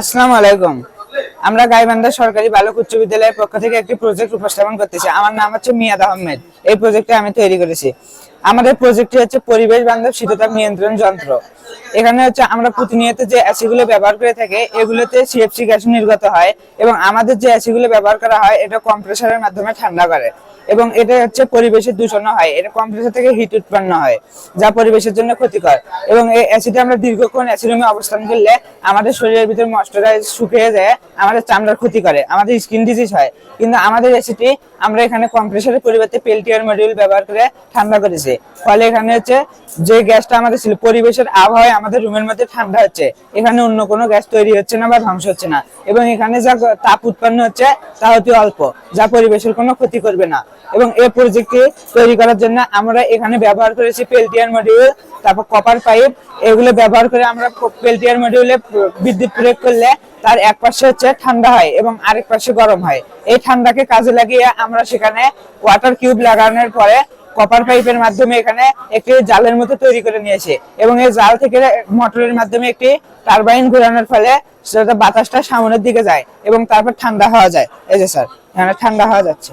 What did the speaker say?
আসসালামু আলাইকুম। আমরা গাইবান্ধা সরকারি বালক উচ্চ বিদ্যালয়ের পক্ষ থেকে একটি প্রজেক্ট উপস্থাপন করতেছি। আমার নাম হচ্ছে মিয়াদ আহমেদ। এই প্রজেক্টটি আমি তৈরি করেছি। আমাদের প্রজেক্টটি হচ্ছে পরিবেশ বান্ধব শীততাপ নিয়ন্ত্রণ যন্ত্র। এখানে হচ্ছে আমরা প্রতিনিয়ত যে অ্যাসিগুলো ব্যবহার করে থাকি, এগুলোতে সিএফসি গ্যাস নির্গত হয় এবং আমাদের যে অ্যাসিগুলো ব্যবহার করা হয়, এটা কম্প্রেসারের মাধ্যমে ঠান্ডা করে এবং এটা হচ্ছে পরিবেশের দূষণ হয়। এটা কম্প্রেসার থেকে হিট উৎপন্ন হয়, যা পরিবেশের জন্য ক্ষতিকর এবং এই অ্যাসিডে আমরা দীর্ঘক্ষণ অ্যাসিড রুমে অবস্থান করলে আমাদের শরীরের ভিতরে ময়শ্চারাইজ শুকিয়ে যায়, আমাদের চামড়ার ক্ষতি করে, আমাদের স্কিন ডিজিজ হয়। কিন্তু আমাদের অ্যাসিডটি আমরা এখানে কম্প্রেসারের পরিবর্তে পেল্টিয়ার মডিউল ব্যবহার করে ঠান্ডা করেছি। ফলে এখানে হচ্ছে যে গ্যাসটা আমাদের ছিল, পরিবেশের আবহাওয়ায় আমাদের রুমের মধ্যে ঠান্ডা হচ্ছে। এখানে অন্য কোনো গ্যাস তৈরি হচ্ছে না বা ধ্বংস হচ্ছে না। এবং এখানে যা তাপ উৎপন্ন হচ্ছে, তা অতি অল্প, যা পরিবেশের কোনো ক্ষতি করবে না। এবং এই প্রজেক্টটি তৈরি করার জন্য আমরা এখানে ব্যবহার করেছি পেলটিয়ার মডিউল তারপর কপার পাইপ এগুলো ব্যবহার করে আমরা পেল্টিয়ার মডিউলে বিদ্যুৎ প্রয়োগ করলে তার এক পাশে হচ্ছে ঠান্ডা হয় এবং আরেক পাশে গরম হয়। এই ঠান্ডাকে কাজে লাগিয়ে আমরা সেখানে ওয়াটার কিউব লাগানোর পরে কপার পাইপের মাধ্যমে এখানে একটি জালের মতো তৈরি করে নিয়েছে এবং এই জাল থেকে মোটরের মাধ্যমে একটি টারবাইন ঘোরানোর ফলে সেটা বাতাসটা সামনের দিকে যায় এবং তারপর ঠান্ডা হওয়া যায়। এই যে স্যার, এখানে ঠান্ডা হওয়া যাচ্ছে।